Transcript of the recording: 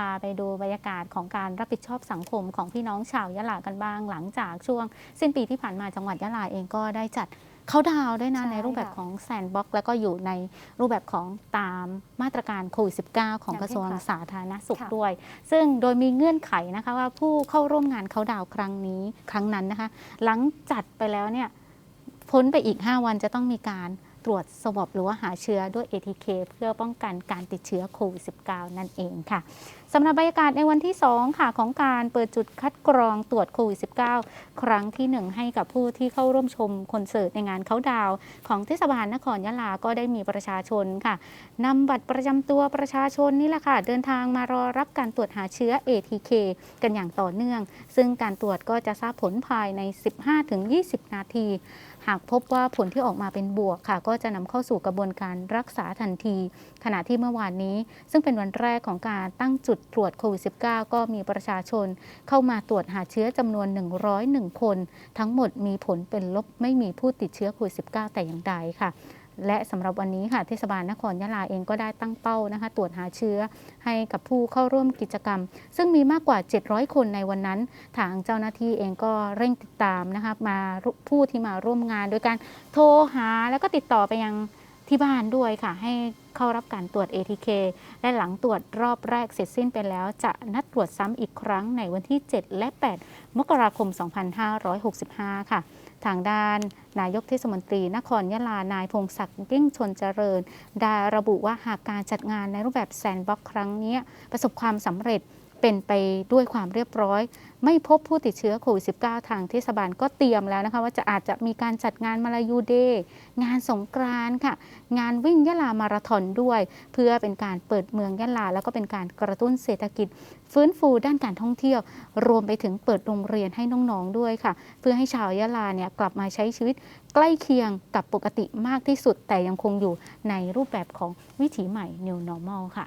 พาไปดูบรรยากาศของการรับผิดชอบสังคมของพี่น้องชาวยะลากันบ้าง หลังจากช่วงสิ้นปีที่ผ่านมาจังหวัดยะลาเองก็ได้จัดเข้าดาวน์ด้วยนะใช่ในรูปแบบค่ะของแซนด์บ็อกแล้วก็อยู่ในรูปแบบของตามมาตรการโควิด -19 ของอย่างกระทรวงเคร่งครัดสาธารณสุขค่ะ ด้วย ซึ่งโดยมีเงื่อนไขนะคะว่าผู้เข้าร่วมงานเขาดาวน์ครั้งนี้ครั้งนั้นนะคะ หลังจัดไปแล้วเนี่ยพ้นไปอีก 5 วันจะต้องมีการ ตรวจสวอปหรือว่าหาเชื้อด้วย ATK เพื่อป้องกันการติดเชื้อโควิด -19 นั่นเองค่ะสำหรับบรรยากาศในวันที่ 2 ค่ะ ของการเปิดจุดคัดกรองตรวจโควิด -19 ครั้งที่ 1 ให้กับผู้ที่เข้าร่วมชมคอนเสิร์ตในงานเขาดาว ของเทศบาลนครยะลา ก็ได้มีประชาชนค่ะนำบัตรประจำตัวประชาชนนี่แหละค่ะ เดินทางมารอรับการตรวจหาเชื้อ ATK กันอย่างต่อเนื่อง ซึ่งการตรวจก็จะทราบผลภายใน 15-20 นาที หากพบว่าผลที่ออกมาเป็นบวกค่ะก็็จะนำเข้าสู่กระบวนการรักษาทันที ขณะที่เมื่อวานนี้ ซึ่งเป็นวันแรกของการตั้งจุดตรวจโควิด -19 ก็มีประชาชน เข้ามาตรวจหาเชื้อจำนวน 101 คน ทั้งหมดมีผลเป็นลบไม่มีผู้ติดเชื้อโควิด -19 แต่อย่างใดค่ะ และสำหรับวันนี้ค่ะเทศบาลนครยะลาเองก็ได้ตั้งเป้านะคะ ตรวจหาเชื้อให้กับผู้เข้าร่วมกิจกรรม ซึ่งมีมากกว่า 700 คนในวันนั้น ทางเจ้าหน้าที่เองก็เร่งติดตามนะคะมาผู้ที่มาร่วมงาน โดยการโทรหาแล้วก็ติดต่อไปยังที่บ้านด้วยค่ะ ให้เข้ารับการตรวจ ATK และหลังตรวจรอบแรกเสร็จสิ้นไปแล้ว จะนัดตรวจซ้ำอีกครั้งในวันที่ 7 และ 8 มกราคม 2565 ค่ะ ทางด้านนายกเทศมนตรี นครยะลานายพงศักดิ์ยิ่งชนเจริญได้ระบุว่าหากการจัดงานในรูปแบบแซนด์บ็อกซ์ครั้งนี้ประสบความสำเร็จ เป็นไปด้วยความเรียบร้อย ไม่พบผู้ติดเชื้อโควิด -19 ทางเทศบาลก็เตรียมแล้วนะคะ ว่าจะอาจจะมีการจัดงานมาลายูเดย์งานสงกรานค่ะ งานวิ่งยะลามาราธอนด้วย เพื่อเป็นการเปิดเมืองยะลา แล้วก็เป็นการกระตุ้นเศรษฐกิจ ฟื้นฟูด้านการท่องเที่ยว รวมไปถึงเปิดโรงเรียนให้น้องๆด้วยค่ะ เพื่อให้ชาวยะลาเนี่ยกลับมาใช้ชีวิตใกล้เคียงกับปกติมากที่สุด แต่ยังคงอยู่ในรูปแบบของวิถีใหม่ New Normal ค่ะ